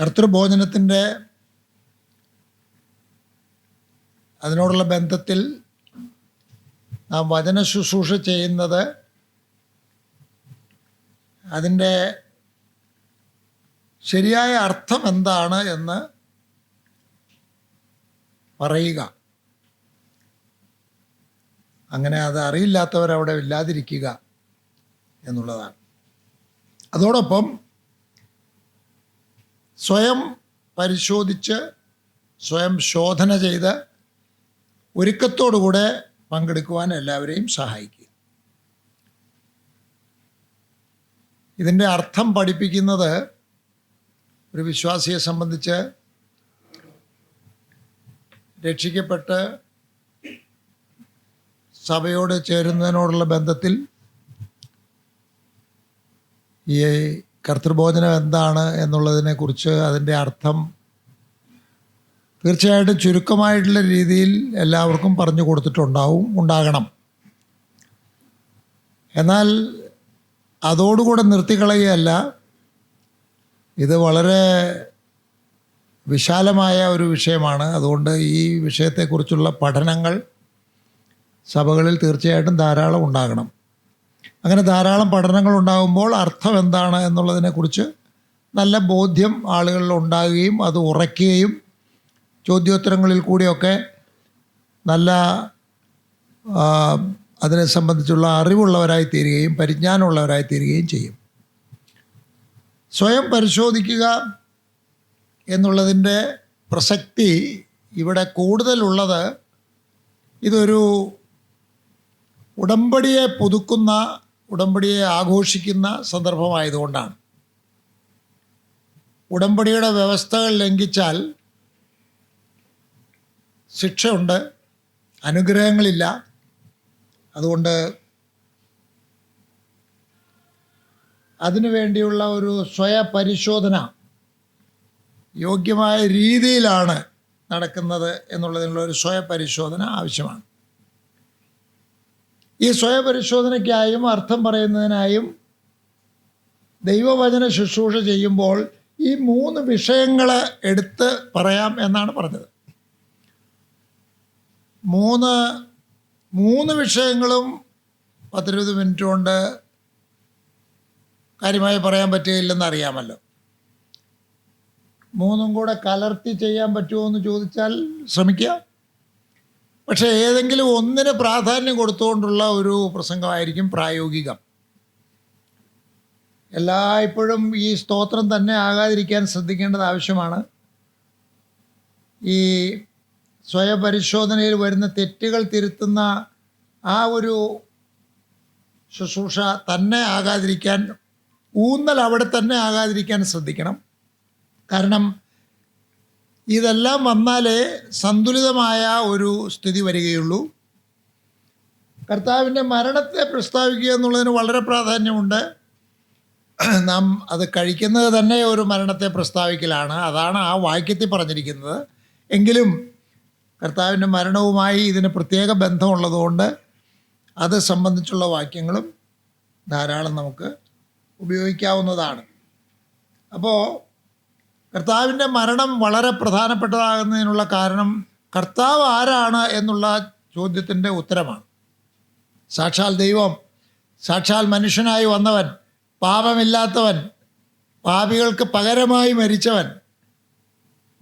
കർത്തൃഭോജനത്തിന്റെ അതിനോടുള്ള ബന്ധത്തിൽ നാം വചന ശുശ്രൂഷ ചെയ്യുന്നത് അതിന്റെ ശരിയായ അർത്ഥം എന്താണ് എന്ന് പറയുക. അങ്ങനെ അത് അറിയില്ലാത്തവരവിടെ ഇല്ലാതിരിക്കുക എന്നുള്ളതാണ്. അതോടൊപ്പം സ്വയം പരിശോധിച്ച് സ്വയം ശോധന ചെയ്ത് ഒരുക്കത്തോടുകൂടെ പങ്കെടുക്കുവാൻ എല്ലാവരെയും സഹായിക്കുക. ഇതിന്റെ അർത്ഥം പഠിപ്പിക്കുന്നത് ഒരു വിശ്വാസിയെ സംബന്ധിച്ച് രക്ഷിക്കപ്പെട്ട് സഭയോട് ചേരുന്നതിനോടുള്ള ബന്ധത്തിൽ ഈ കർത്തൃഭോജനം എന്താണ് എന്നുള്ളതിനെക്കുറിച്ച് അതിന്റെ അർത്ഥം തീർച്ചയായിട്ടും ചുരുക്കമായിട്ടുള്ള രീതിയിൽ എല്ലാവർക്കും പറഞ്ഞു കൊടുത്തിട്ടുണ്ടാവും ഉണ്ടാകണം. എന്നാൽ അതോടുകൂടെ നിർത്തിക്കളയുകയല്ല. ഇത് വളരെ വിശാലമായ ഒരു വിഷയമാണ്. അതുകൊണ്ട് ഈ വിഷയത്തെക്കുറിച്ചുള്ള പഠനങ്ങൾ സഭകളിൽ തീർച്ചയായിട്ടും ധാരാളം ഉണ്ടാകണം. അങ്ങനെ ധാരാളം പഠനങ്ങൾ ഉണ്ടാകുമ്പോൾ അർത്ഥം എന്താണ് എന്നുള്ളതിനെക്കുറിച്ച് നല്ല ബോധ്യം ആളുകളിൽ ഉണ്ടാകുകയും അത് ഉറയ്ക്കുകയും ചോദ്യോത്തരങ്ങളിൽ കൂടിയൊക്കെ നല്ല അതിനെ സംബന്ധിച്ചുള്ള അറിവുള്ളവരായി തീരുകയും പരിജ്ഞാനമുള്ളവരായി തീരുകയും ചെയ്യും. സ്വയം പരിശോധിക്കുക എന്നുള്ളതിന്റെ പ്രസക്തി ഇവിടെ കൂടുതലുള്ളത് ഇതൊരു ഉടമ്പടിയെ പുതുക്കുന്ന ഉടമ്പടിയെ ആഘോഷിക്കുന്ന സന്ദർഭമായതുകൊണ്ടാണ്. ഉടമ്പടിയുടെ വ്യവസ്ഥകൾ ലംഘിച്ചാൽ ശിക്ഷയുണ്ട് അനുഗ്രഹങ്ങളില്ല. അതുകൊണ്ട് അതിനു വേണ്ടിയുള്ള ഒരു സ്വയപരിശോധന യോഗ്യമായ രീതിയിലാണ് നടക്കുന്നത് എന്നുള്ളതിനുള്ള ഒരു സ്വയപരിശോധന ആവശ്യമാണ്. ഈ സ്വയപരിശോധനയ്ക്കായും അർത്ഥം പറയുന്നതിനായും ദൈവവചന ശുശ്രൂഷ ചെയ്യുമ്പോൾ ഈ മൂന്ന് വിഷയങ്ങൾ എടുത്ത് പറയാം എന്നാണ് പറഞ്ഞത്. മൂന്ന് മൂന്ന് വിഷയങ്ങളും പത്തിരുപത് മിനിറ്റ് കൊണ്ട് കാര്യമായി പറയാൻ പറ്റുകയില്ലെന്ന് അറിയാമല്ലോ. മൂന്നും കൂടെ കലർത്തി ചെയ്യാൻ പറ്റുമോ എന്ന് ചോദിച്ചാൽ ശ്രമിക്കുക പക്ഷേ ഏതെങ്കിലും ഒന്നിന് പ്രാധാന്യം കൊടുത്തുകൊണ്ടുള്ള ഒരു പ്രസംഗമായിരിക്കും പ്രായോഗികം. എല്ലായ്പ്പോഴും ഈ സ്തോത്രം തന്നെ ആകാതിരിക്കാൻ ശ്രദ്ധിക്കേണ്ടത് ആവശ്യമാണ്. ഈ സ്വയപരിശോധനയിൽ വരുന്ന തെറ്റുകൾ തിരുത്തുന്ന ആ ഒരു ശുശ്രൂഷ തന്നെ ആകാതിരിക്കാൻ ഊന്നൽ അവിടെ തന്നെ ആകാതിരിക്കാൻ ശ്രദ്ധിക്കണം. കാരണം ഇതെല്ലാം വന്നാലേ സന്തുലിതമായ ഒരു സ്ഥിതി വരികയുള്ളൂ. കർത്താവിന്റെ മരണത്തെ പ്രസ്താവിക്കുക എന്നുള്ളതിന് വളരെ പ്രാധാന്യമുണ്ട്. നാം അത് കഴിക്കുന്നത് തന്നെ ഒരു മരണത്തെ പ്രസ്താവിക്കലാണ്. അതാണ് ആ വാക്യത്തിൽ പറഞ്ഞിരിക്കുന്നത്. എങ്കിലും കർത്താവിന്റെ മരണവുമായി ഇതിന് പ്രത്യേക ബന്ധമുള്ളതുകൊണ്ട് അത് സംബന്ധിച്ചുള്ള വാക്യങ്ങളും ധാരാളം നമുക്ക് ഉപയോഗിക്കാവുന്നതാണ്. അപ്പോൾ കർത്താവിന്റെ മരണം വളരെ പ്രധാനപ്പെട്ടതാകുന്നതിനുള്ള കാരണം കർത്താവ് ആരാണ് എന്നുള്ള ചോദ്യത്തിന്റെ ഉത്തരമാണ്. സാക്ഷാൽ ദൈവം സാക്ഷാൽ മനുഷ്യനായി വന്നവൻ പാപമില്ലാത്തവൻ പാപികൾക്ക് പകരമായി മരിച്ചവൻ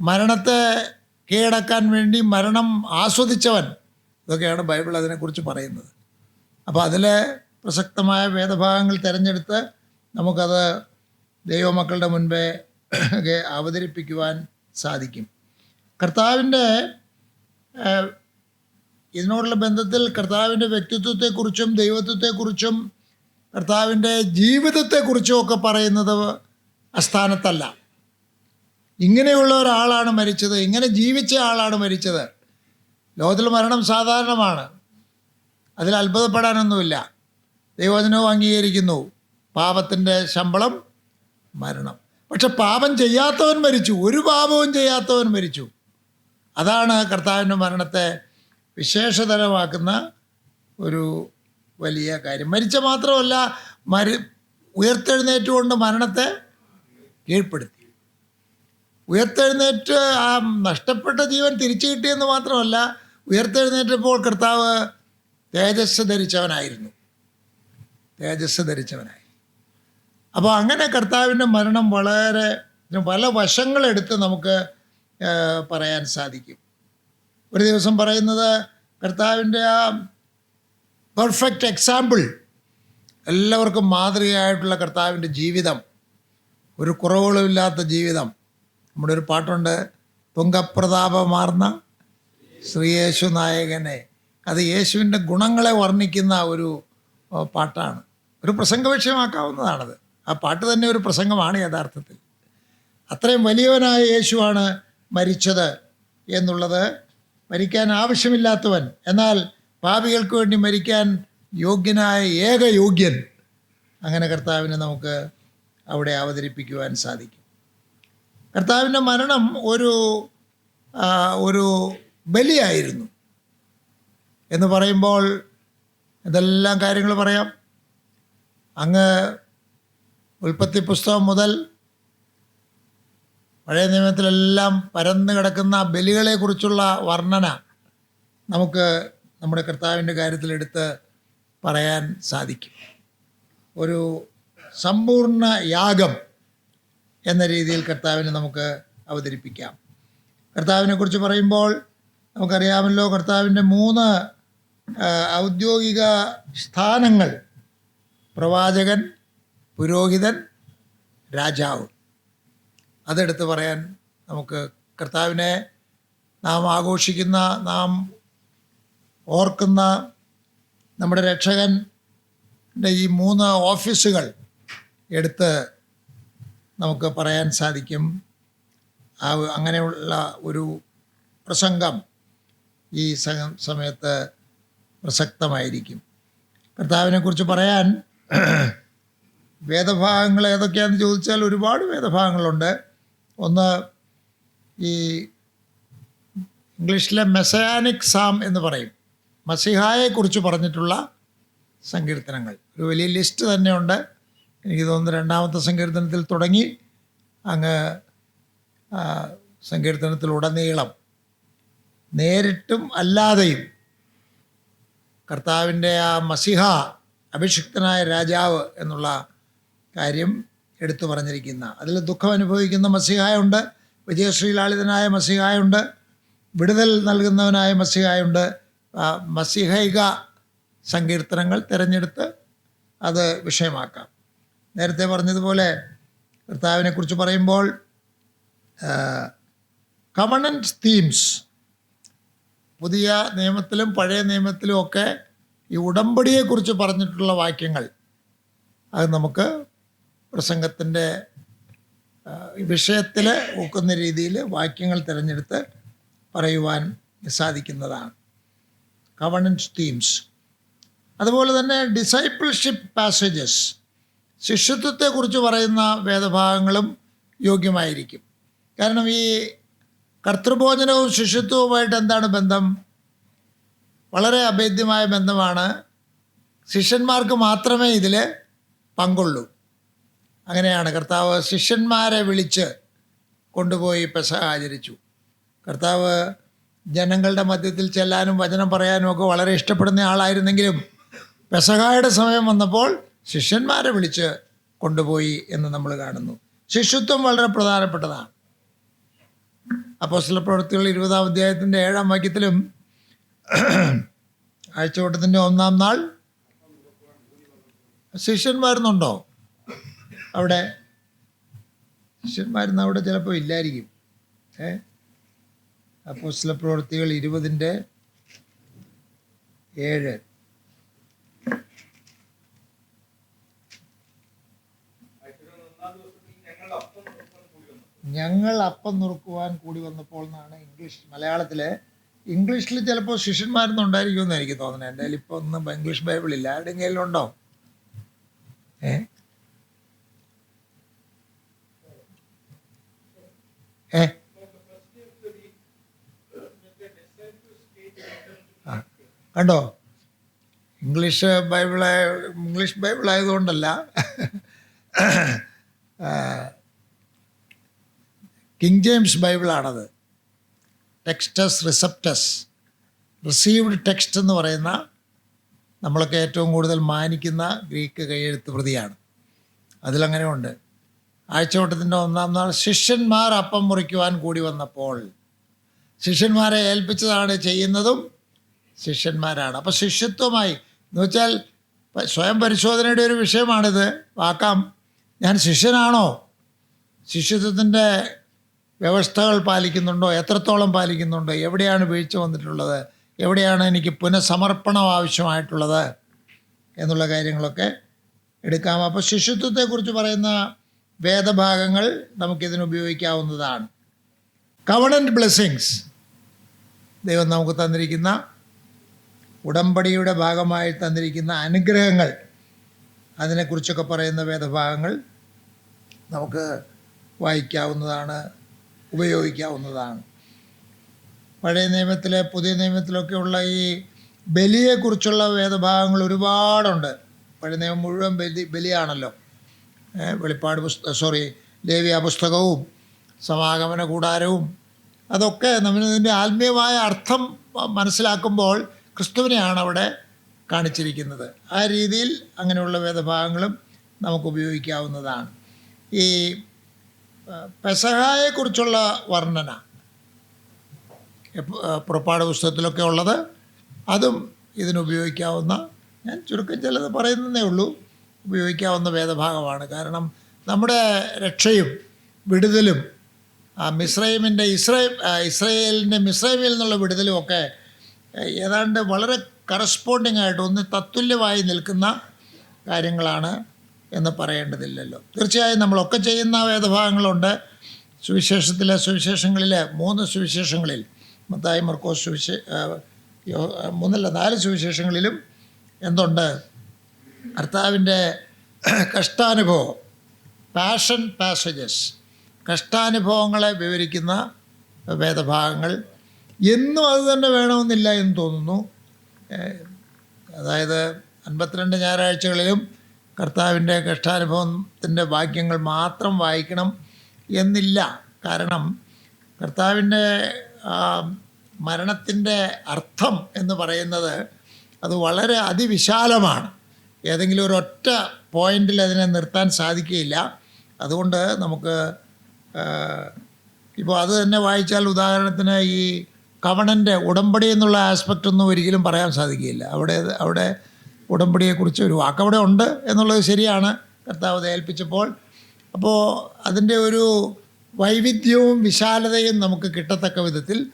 മരണത്തെ കീഴടക്കാൻ വേണ്ടി മരണം ആസ്വദിച്ചവൻ ഇതൊക്കെയാണ് ബൈബിൾ അതിനെക്കുറിച്ച് പറയുന്നത്. അപ്പോൾ അതിലെ പ്രസക്തമായ വേദഭാഗങ്ങൾ തിരഞ്ഞെടുത്ത് നമുക്കത് ദൈവമക്കളുടെ മുൻപേ ഒക്കെ അവതരിപ്പിക്കുവാൻ സാധിക്കും. കർത്താവിന്റെ ഇതിനോടുള്ള ബന്ധത്തിൽ കർത്താവിന്റെ വ്യക്തിത്വത്തെക്കുറിച്ചും ദൈവത്വത്തെക്കുറിച്ചും കർത്താവിന്റെ ജീവിതത്തെക്കുറിച്ചും ഒക്കെ പറയുന്നത് അസ്ഥാനത്തല്ല ഇങ്ങനെയുള്ള ഒരാളാണ് മരിച്ചത് ഇങ്ങനെ ജീവിച്ച ആളാണ് മരിച്ചത്. ലോകത്തിൽ മരണം സാധാരണമാണ്. അതിൽ അത്ഭുതപ്പെടാനൊന്നുമില്ല. ദൈവജനവും അംഗീകരിക്കുന്നു. പാപത്തിന്റെ ശമ്പളം മരണം. പക്ഷെ പാപം ചെയ്യാത്തവൻ മരിച്ചു. ഒരു പാപവും ചെയ്യാത്തവൻ മരിച്ചു. അതാണ് കർത്താവിന്റെ മരണത്തെ വിശേഷതരമാക്കുന്ന ഒരു വലിയ കാര്യം. മരിച്ച മാത്രമല്ല മരി ഉയർത്തെഴുന്നേറ്റുകൊണ്ട് മരണത്തെ കീഴ്പ്പെടുത്തി. ഉയർത്തെഴുന്നേറ്റ് ആ നഷ്ടപ്പെട്ട ജീവൻ തിരിച്ചു കിട്ടിയെന്ന് മാത്രമല്ല ഉയർത്തെഴുന്നേറ്റപ്പോൾ കർത്താവ് തേജസ് ധരിച്ചവനായിരുന്നു. തേജസ് ധരിച്ചവനായി അപ്പോൾ അങ്ങനെ കർത്താവിന്റെ മരണം വളരെ പല വശങ്ങളെടുത്ത് നമുക്ക് പറയാൻ സാധിക്കും. ഒരു ദിവസം പറയുന്നത് കർത്താവിന്റെ ആ പെർഫെക്റ്റ് എക്സാമ്പിൾ എല്ലാവർക്കും മാതൃകയായിട്ടുള്ള കർത്താവിന്റെ ജീവിതം ഒരു കുറവുകളുമില്ലാത്ത ജീവിതം. നമ്മുടെ ഒരു പാട്ടുണ്ട് തുങ്കപ്രതാപമാർന്ന ശ്രീയേശു നായകനെ. അത് യേശുവിന്റെ ഗുണങ്ങളെ വർണിക്കുന്ന ഒരു പാട്ടാണ്. ഒരു പ്രസംഗ വിഷയമാക്കാവുന്നതാണത്. ആ പാട്ട് തന്നെ ഒരു പ്രസംഗമാണ് യഥാർത്ഥത്തിൽ. അത്രയും വലിയവനായ യേശുവാണ് മരിച്ചത് എന്നുള്ളത് മരിക്കാൻ ആവശ്യമില്ലാത്തവൻ. എന്നാൽ പാപികൾക്ക് വേണ്ടി മരിക്കാൻ യോഗ്യനായ ഏക യോഗ്യൻ അങ്ങനെ കർത്താവിനെ നമുക്ക് അവിടെ അവതരിപ്പിക്കുവാൻ സാധിക്കും. കർത്താവിന്റെ മരണം ഒരു ഒരു ബലിയായിരുന്നു. എന്ന് പറയുമ്പോൾ ഇതെല്ലാം കാര്യങ്ങൾ പറയാം? അങ്ങ് ഉൽപ്പത്തി പുസ്തകം മുതൽ പഴയ നിയമത്തിലെല്ലാം പരന്നു കിടക്കുന്ന ബലികളെക്കുറിച്ചുള്ള വർണന നമുക്ക് നമ്മുടെ കർത്താവിന്റെ കാര്യത്തിലെടുത്ത് പറയാൻ സാധിക്കും. ഒരു സമ്പൂർണ യാഗം എന്ന രീതിയിൽ കർത്താവിനെ നമുക്ക് അവതരിപ്പിക്കാം. കർത്താവിനെ കുറിച്ച് പറയുമ്പോൾ നമുക്കറിയാമല്ലോ കർത്താവിന്റെ മൂന്ന് ഔദ്യോഗിക സ്ഥാനങ്ങൾ. പ്രവാചകൻ പുരോഹിതൻ രാജാവ്. അതെടുത്ത് പറയാൻ നമുക്ക് കർത്താവിനെ നാം ആഘോഷിക്കുന്ന നാം ഓർക്കുന്ന നമ്മുടെ രക്ഷകന്റെ ഈ മൂന്ന് ഓഫീസുകൾ എടുത്ത് നമുക്ക് പറയാൻ സാധിക്കും. ആ അങ്ങനെയുള്ള ഒരു പ്രസംഗം ഈ സമയത്ത് പ്രസക്തമായിരിക്കും. കർത്താവിനെക്കുറിച്ച് പറയാൻ വേദഭാഗങ്ങൾ ഏതൊക്കെയാണെന്ന് ചോദിച്ചാൽ ഒരുപാട് വേദഭാഗങ്ങളുണ്ട്. ഒന്ന് ഈ ഇംഗ്ലീഷിലെ മെസയാനിക് സാം എന്ന് പറയും. മസിഹായെക്കുറിച്ച് പറഞ്ഞിട്ടുള്ള സങ്കീർത്തനങ്ങൾ. ഒരു വലിയ ലിസ്റ്റ് തന്നെയുണ്ട്. എനിക്ക് തോന്നുന്നു രണ്ടാമത്തെ സങ്കീർത്തനത്തിൽ തുടങ്ങി. അങ്ങ് സങ്കീർത്തനത്തിലുടനീളം. നേരിട്ടും അല്ലാതെയും കർത്താവിന്റെ ആ മസിഹ അഭിഷിക്തനായ രാജാവ് എന്നുള്ള കാര്യം എടുത്തു പറഞ്ഞിരിക്കുന്ന. അതിൽ ദുഃഖം അനുഭവിക്കുന്ന മസിഹായുണ്ട്. വിജയശ്രീലാളിതനായ മസിഹായുണ്ട്. വിടുതൽ നൽകുന്നവനായ മസിഹായുണ്ട്. മസിഹൈക സങ്കീർത്തനങ്ങൾ തിരഞ്ഞെടുത്ത് അത് വിഷയമാക്കാം. നേരത്തെ പറഞ്ഞതുപോലെ കർത്താവിനെക്കുറിച്ച് പറയുമ്പോൾ കമണൻസ് തീംസ് പുതിയ നിയമത്തിലും പഴയ നിയമത്തിലും ഒക്കെ ഈ ഉടമ്പടിയെക്കുറിച്ച് പറഞ്ഞിട്ടുള്ള വാക്യങ്ങൾ അത് നമുക്ക് പ്രസംഗത്തിന്റെ വിഷയത്തിൽ ഒക്കുന്ന രീതിയിൽ വാക്യങ്ങൾ തിരഞ്ഞെടുത്ത് പറയുവാൻ സാധിക്കുന്നതാണ്. കവണൻസ് തീംസ് അതുപോലെ തന്നെ ഡിസൈപ്പിൾഷിപ്പ് പാസേജസ് ശിഷ്യത്വത്തെക്കുറിച്ച് പറയുന്ന വേദഭാഗങ്ങളും യോഗ്യമായിരിക്കും. കാരണം ഈ കർത്തൃഭോജനവും ശിഷ്യത്വവുമായിട്ട് എന്താണ് ബന്ധം? വളരെ അഭേദ്യമായ ബന്ധമാണ്. ശിഷ്യന്മാർക്ക് മാത്രമേ ഇതിൽ പങ്കുള്ളൂ. അങ്ങനെയാണ്. കർത്താവ് ശിഷ്യന്മാരെ വിളിച്ച് കൊണ്ടുപോയി പെസ ആചരിച്ചു. കർത്താവ് ജനങ്ങളുടെ മധ്യത്തിൽ ചെല്ലാനും വചനം പറയാനും ഒക്കെ വളരെ ഇഷ്ടപ്പെടുന്ന ആളായിരുന്നെങ്കിലും പെസഹായുടെ സമയം വന്നപ്പോൾ ശിഷ്യന്മാരെ വിളിച്ച് കൊണ്ടുപോയി എന്ന് നമ്മൾ കാണുന്നു. ശിഷ്യത്വം വളരെ പ്രധാനപ്പെട്ടതാണ്. അപ്പോൾ ചില പ്രവൃത്തികൾ ഇരുപതാം അധ്യായത്തിന്റെ ഏഴാം വാക്യത്തിലും ആഴ്ചവട്ടത്തിന്റെ ഒന്നാം നാൾ ശിഷ്യന്മാരുന്നുണ്ടോ അവിടെ ശിഷ്യന്മാരുന്ന് അവിടെ ചിലപ്പോൾ ഇല്ലായിരിക്കും. ഏ? ചില പ്രവൃത്തികൾ ഇരുപതിന്റെ ഏഴ്. ഞങ്ങൾ അപ്പം നുറുക്കുവാൻ കൂടി വന്നപ്പോൾ എന്നാണ് ഇംഗ്ലീഷ് മലയാളത്തിൽ ഇംഗ്ലീഷിൽ ചിലപ്പോൾ ശിഷ്യന്മാരൊന്നും ഉണ്ടായിരിക്കുമെന്ന് എനിക്ക് തോന്നുന്നത് എന്റെ ഇപ്പോൾ ഒന്നും ഇംഗ്ലീഷ് ഇല്ല ആരുടെ കയ്യിലുണ്ടോ ഏ ഏ ആ, കണ്ടോ? ഇംഗ്ലീഷ് ബൈബിളായ ഇംഗ്ലീഷ് ബൈബിൾ ആയതുകൊണ്ടല്ല. King James ബൈബിളാണത്. Textus Receptus. Received text എന്ന് പറയുന്ന നമ്മളൊക്കെ ഏറ്റവും കൂടുതൽ മാനിക്കുന്ന ഗ്രീക്ക് കൈയെഴുത്ത് പ്രതിയാണ് അതിലങ്ങനെ ഉണ്ട് ആഴ്ചവട്ടത്തിന്റെ ഒന്നാം നാൾ ശിഷ്യന്മാർ അപ്പം മുറിക്കുവാൻ കൂടി വന്നപ്പോൾ ശിഷ്യന്മാരെ ഏൽപ്പിച്ചതാണ് ചെയ്യുന്നതും ശിഷ്യന്മാരാണ്. അപ്പോൾ ശിഷ്യത്വമായി എന്ന് വെച്ചാൽ സ്വയം പരിശോധനയുടെ ഒരു വിഷയമാണിത്. വാക്കാം. ഞാൻ ശിഷ്യനാണോ? ശിഷ്യത്വത്തിന്റെ വ്യവസ്ഥകൾ പാലിക്കുന്നുണ്ടോ? എത്രത്തോളം പാലിക്കുന്നുണ്ടോ? എവിടെയാണ് വീഴ്ച വന്നിട്ടുള്ളത്? എവിടെയാണ് എനിക്ക് പുനഃസമർപ്പണം ആവശ്യമായിട്ടുള്ളത്? എന്നുള്ള കാര്യങ്ങളൊക്കെ എടുക്കാം. അപ്പോൾ ശിഷ്യത്വത്തെക്കുറിച്ച് പറയുന്ന വേദഭാഗങ്ങൾ നമുക്കിതിന് ഉപയോഗിക്കാവുന്നതാണ്. കവണന്റ് ബ്ലെസ്സിങ്സ് ദൈവം നമുക്ക് തന്നിരിക്കുന്ന ഉടമ്പടിയുടെ ഭാഗമായി തന്നിരിക്കുന്ന അനുഗ്രഹങ്ങൾ അതിനെക്കുറിച്ചൊക്കെ പറയുന്ന വേദഭാഗങ്ങൾ നമുക്ക് വായിക്കാവുന്നതാണ് ഉപയോഗിക്കാവുന്നതാണ്. പഴയ നിയമത്തിലെ പുതിയ നിയമത്തിലൊക്കെയുള്ള ഈ ബലിയെക്കുറിച്ചുള്ള വേദഭാഗങ്ങൾ ഒരുപാടുണ്ട്. പഴയ നിയമം മുഴുവൻ ബലി ബലിയാണല്ലോ. വെളിപ്പാട് പുസ്ത സോറി ലേവ്യ പുസ്തകവും സമാഗമന കൂടാരവും അതൊക്കെ നമ്മളിതിന്റെ ആത്മീയമായ അർത്ഥം മനസ്സിലാക്കുമ്പോൾ ക്രിസ്തുവിനെയാണ് അവിടെ കാണിച്ചിരിക്കുന്നത്. ആ രീതിയിൽ അങ്ങനെയുള്ള വേദഭാഗങ്ങളും നമുക്ക് ഉപയോഗിക്കാവുന്നതാണ് ഈ പെസഹായെക്കുറിച്ചുള്ള വർണന പുറപ്പാട് പുസ്തകത്തിലൊക്കെ ഉള്ളത് അതും ഇതിനുപയോഗിക്കാവുന്ന ഞാൻ ചുരുക്കം ചിലത് പറയുന്നതേ ഉള്ളൂ ഉപയോഗിക്കാവുന്ന വേദഭാഗമാണ്. കാരണം നമ്മുടെ രക്ഷയും വിടുതലും മിസ്രൈമിന്റെ ഇസ്രൈ ഇസ്രയേലിന്റെ മിസ്രൈമിൽ നിന്നുള്ള വിടുതലും ഒക്കെ ഏതാണ്ട് വളരെ കറസ്പോണ്ടിങ് ആയിട്ട് ഒന്ന് തത്തുല്യമായി നിൽക്കുന്ന കാര്യങ്ങളാണ് എന്ന് പറയേണ്ടതില്ലല്ലോ. തീർച്ചയായും നമ്മളൊക്കെ ചെയ്യുന്ന വേദഭാഗങ്ങളുണ്ട്. സുവിശേഷത്തിലെ സുവിശേഷങ്ങളിൽ മൂന്ന് സുവിശേഷങ്ങളിൽ മത്തായി മർക്കോസ് സുവിശേ മൂന്നല്ല നാല് സുവിശേഷങ്ങളിലും എന്തുണ്ട്? കർത്താവിന്റെ കഷ്ടാനുഭവം പാഷൻ പാസേജസ് കഷ്ടാനുഭവങ്ങളെ വിവരിക്കുന്ന വേദഭാഗങ്ങൾ എന്നും അത് തന്നെ വേണമെന്നില്ല എന്ന് തോന്നുന്നു. അതായത് അൻപത്തിരണ്ട് ഞായറാഴ്ചകളിലും കർത്താവിന്റെ കഷ്ടാനുഭവത്തിന്റെ വാക്യങ്ങൾ മാത്രം വായിക്കണം എന്നില്ല. കാരണം കർത്താവിന്റെ മരണത്തിന്റെ അർത്ഥം എന്ന് പറയുന്നത് അത് വളരെ അതിവിശാലമാണ്. ഏതെങ്കിലും ഒരു ഒറ്റ പോയിന്റിൽ അതിനെ നിർത്താൻ സാധിക്കുകയില്ല. അതുകൊണ്ട് നമുക്ക് ഇപ്പോൾ അത് തന്നെ വായിച്ചാൽ ഉദാഹരണത്തിന് ഈ കവണന്റെ ഉടമ്പടി എന്നുള്ള ആസ്പെക്റ്റ് ഒന്നും ഒരിക്കലും പറയാൻ സാധിക്കില്ല അവിടെ അവിടെ ഉടമ്പടിയെക്കുറിച്ച് ഒരു വാക്ക് അവിടെ ഉണ്ട് എന്നുള്ളത് ശരിയാണ്. കർത്താവ് ഏൽപ്പിച്ചപ്പോൾ അപ്പോൾ അതിന്റെ ഒരു വൈവിധ്യവും വിശാലതയും നമുക്ക് കിട്ടത്തക്ക വിധത്തിൽ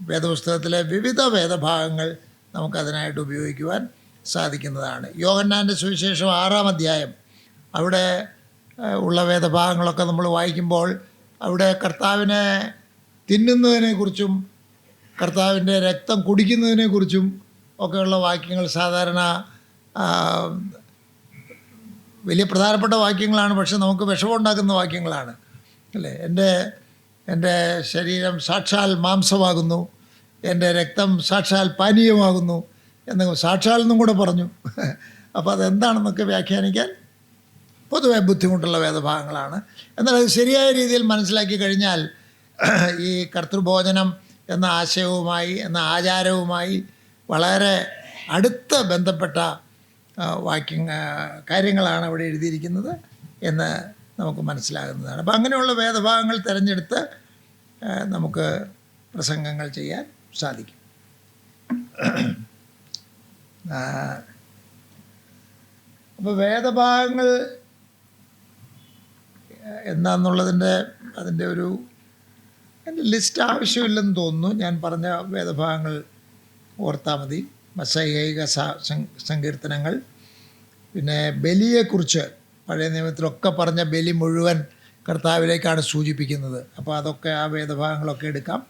വേദപുസ്തകത്തിലെ വിവിധ വേദഭാഗങ്ങൾ നമുക്കതിനായിട്ട് ഉപയോഗിക്കുവാൻ സാധിക്കുന്നതാണ്. യോഹന്നാന്റെ സുവിശേഷം ആറാം അധ്യായം. അവിടെ ഉള്ള വേദഭാഗങ്ങളൊക്കെ നമ്മൾ വായിക്കുമ്പോൾ അവിടെ കർത്താവിനെ തിന്നുന്നതിനെക്കുറിച്ചും കർത്താവിന്റെ രക്തം കുടിക്കുന്നതിനെക്കുറിച്ചും ഒക്കെയുള്ള വാക്യങ്ങൾ സാധാരണ വലിയ പ്രധാനപ്പെട്ട വാക്യങ്ങളാണ് പക്ഷെ നമുക്ക് വിഷമമുണ്ടാക്കുന്ന വാക്യങ്ങളാണ്. അല്ലേ? എന്റെ എന്റെ ശരീരം സാക്ഷാൽ മാംസമാകുന്നു എന്റെ രക്തം സാക്ഷാൽ പാനീയമാകുന്നു എന്ന സാക്ഷാൽ എന്നും കൂടെ പറഞ്ഞു. അപ്പോൾ അതെന്താണെന്നൊക്കെ വ്യാഖ്യാനിക്കാൻ പൊതുവെ ബുദ്ധിമുട്ടുള്ള വേദഭാഗങ്ങളാണ്. എന്നാൽ അത് ശരിയായ രീതിയിൽ മനസ്സിലാക്കി കഴിഞ്ഞാൽ ഈ കർത്തൃഭോജനം എന്ന ആശയവുമായി എന്ന ആചാരവുമായി വളരെ അടുത്ത് ബന്ധപ്പെട്ട വാക്യങ്ങ കാര്യങ്ങളാണ് അവിടെ എഴുതിയിരിക്കുന്നത് എന്ന് നമുക്ക് മനസ്സിലാകുന്നതാണ്. അപ്പം അങ്ങനെയുള്ള വേദഭാഗങ്ങൾ തിരഞ്ഞെടുത്ത് നമുക്ക് പ്രസംഗങ്ങൾ ചെയ്യാൻ സാധിക്കും. അപ്പോൾ വേദഭാഗങ്ങൾ എന്താന്നുള്ളതിന്റെ അതിന്റെ ഒരു എന്റെ ലിസ്റ്റ് ആവശ്യമില്ലെന്ന് തോന്നുന്നു. ഞാൻ പറഞ്ഞ വേദഭാഗങ്ങൾ ഓർത്താൽ മതി. സം- സങ്കീർത്തനങ്ങൾ. പിന്നെ ബലിയെക്കുറിച്ച് പഴയ നിയമത്തിലൊക്കെ പറഞ്ഞ ബലി മുഴുവൻ കർത്താവിലേക്കാണ് സൂചിപ്പിക്കുന്നത്. അപ്പോൾ അതൊക്കെ ആ വേദഭാഗങ്ങളൊക്കെ എടുക്കാം.